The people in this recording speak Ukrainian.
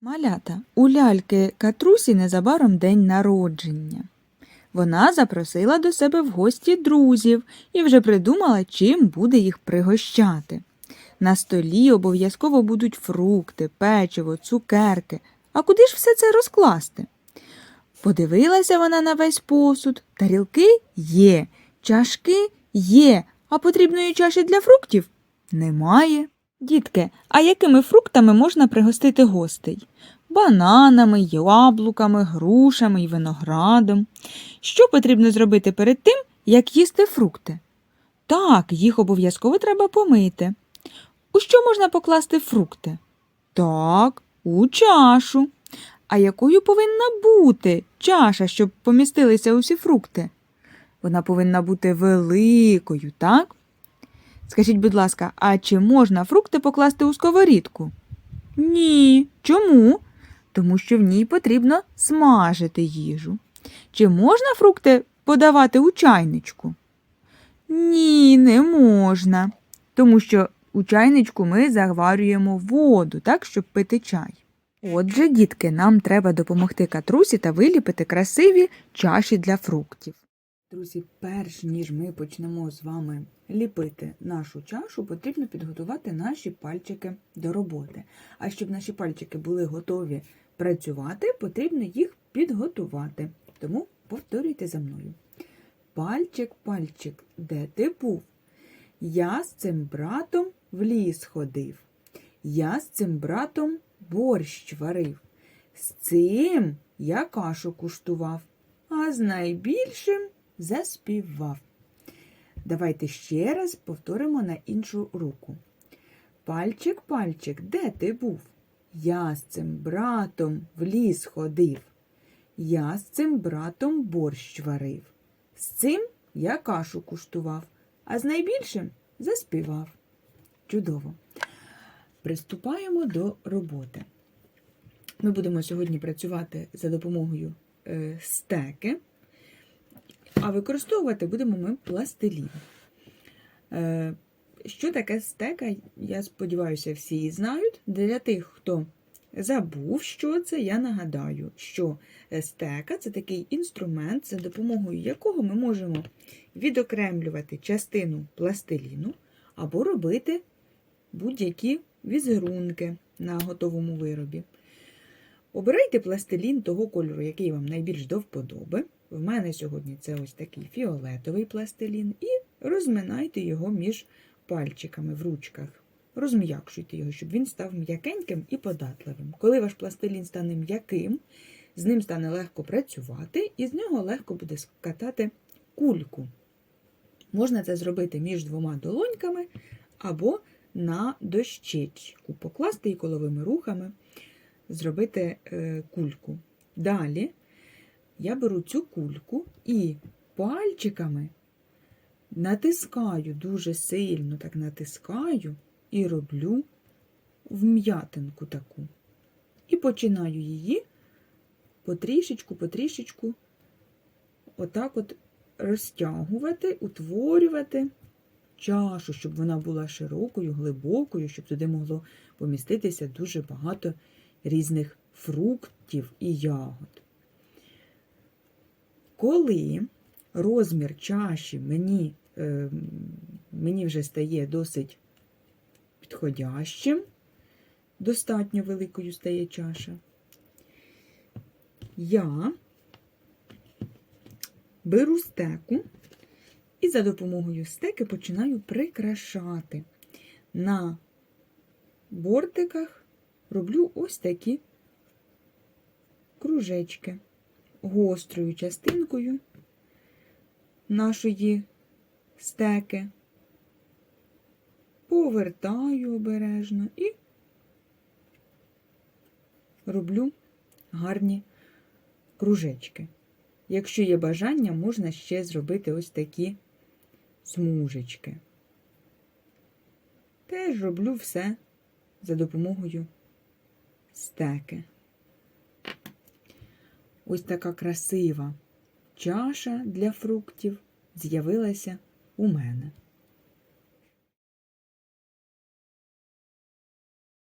Малята, у ляльки Катрусі незабаром день народження. Вона запросила до себе в гості друзів і вже придумала, чим буде їх пригощати. На столі обов'язково будуть фрукти, печиво, цукерки. А куди ж все це розкласти? Подивилася вона на весь посуд. Тарілки є, чашки є, а потрібної чаші для фруктів немає. Дітки, а якими фруктами можна пригостити гостей? Бананами, яблуками, грушами і виноградом. Що потрібно зробити перед тим, як їсти фрукти? Так, їх обов'язково треба помити. У що можна покласти фрукти? Так, у чашу. А якою повинна бути чаша, щоб помістилися усі фрукти? Вона повинна бути великою, так? Скажіть, будь ласка, а чи можна фрукти покласти у сковорідку? Ні. Чому? Тому що в ній потрібно смажити їжу. Чи можна фрукти подавати у чайничку? Ні, не можна. Тому що у чайничку ми заварюємо воду, так, щоб пити чай. Отже, дітки, нам треба допомогти катрусі та виліпити красиві чаші для фруктів. Друзі, перш ніж ми почнемо з вами ліпити нашу чашу, потрібно підготувати наші пальчики до роботи. А щоб наші пальчики були готові працювати, потрібно їх підготувати. Тому повторюйте за мною. Пальчик, пальчик, де ти був? Я з цим братом в ліс ходив. Я з цим братом борщ варив. З цим я кашу куштував, а з найбільшим заспівав. Давайте ще раз повторимо на іншу руку. Пальчик, пальчик, де ти був? Я з цим братом в ліс ходив. Я з цим братом борщ варив. З цим я кашу куштував, а з найбільшим заспівав. Чудово. Приступаємо до роботи. Ми будемо сьогодні працювати за допомогою е, стеки, а використовувати будемо ми пластилін. Е, що таке стека, я сподіваюся, всі її знають. Для тих, хто забув, що це, я нагадаю, що стека це такий інструмент, за допомогою якого ми можемо відокремлювати частину пластиліну або робити будь-які візерунки на готовому виробі. Обирайте пластилін того кольору, який вам найбільш до вподоби. В мене сьогодні це ось такий фіолетовий пластилін, і розминайте його між пальчиками в ручках. Розм'якшуйте його, щоб він став м'якеньким і податливим. Коли ваш пластилін стане м'яким, з ним стане легко працювати, і з нього легко буде скатати кульку. Можна це зробити між двома долоньками або на дощечку, покласти і коловими рухами зробити е, кульку. Далі я беру цю кульку і пальчиками натискаю дуже сильно, так натискаю і роблю вм'ятинку таку. І починаю її потрішечку, потрішечку, отак от розтягувати, утворювати чашу, щоб вона була широкою, глибокою, щоб туди могло поміститися дуже багато різних фруктів і ягод. Коли розмір чаші мені, е, мені вже стає досить підходящим, достатньо великою стає чаша, я беру стеку і за допомогою стеки починаю прикрашати. На бортиках роблю ось такі кружечки гострою частинкою нашої стеки, повертаю обережно і роблю гарні кружечки. Якщо є бажання, можна ще зробити ось такі смужечки. Теж роблю все за допомогою стеки. Ось така красива чаша для фруктів з'явилася у мене.